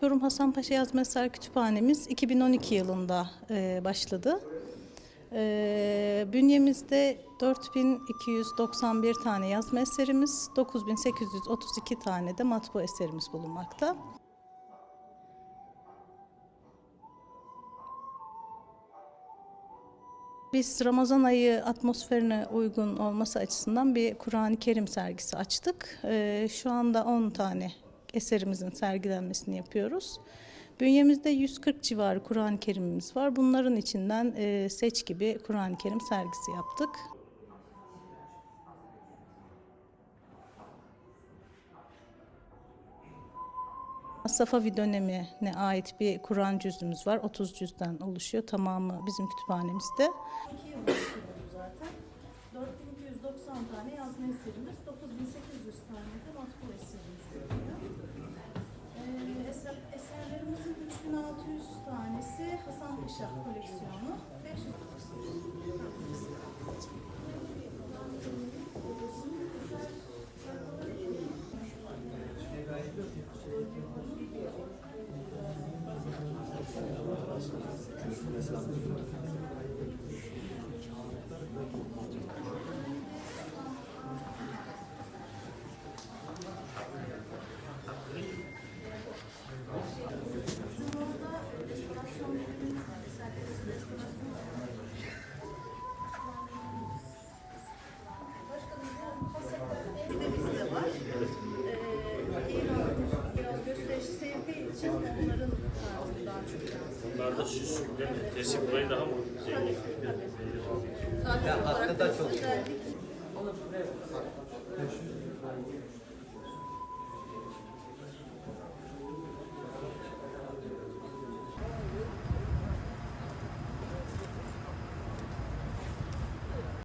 Çorum Hasanpaşa Yazma Eser Kütüphanemiz 2012 yılında e, başladı. E, bünyemizde 4291 tane yazma eserimiz, 9832 tane de matbu eserimiz bulunmakta. Biz Ramazan ayı atmosferine uygun olması açısından bir Kur'an-ı Kerim sergisi açtık. Ee, şu anda 10 tane eserimizin sergilenmesini yapıyoruz. Bünyemizde 140 civarı Kur'an-ı Kerimimiz var. Bunların içinden e, seç gibi Kur'an-ı Kerim sergisi yaptık. Safavi dönemine ait bir Kur'an cüzümüz var. 30 cüzden oluşuyor. Tamamı bizim kütüphanemizde. 2 yıl zaten. 4290 tane yazma eserimiz, 9800 tane de matbu eserimiz. Ee, eser, eserlerimizin 3600 tanesi Hasan Paşa koleksiyonu. 500 Bizim için onların tarzı daha çok yansıyor. Bunlar da süs değil mi? Resim burayı daha mı zengin? Ya hatta da çok Özellikle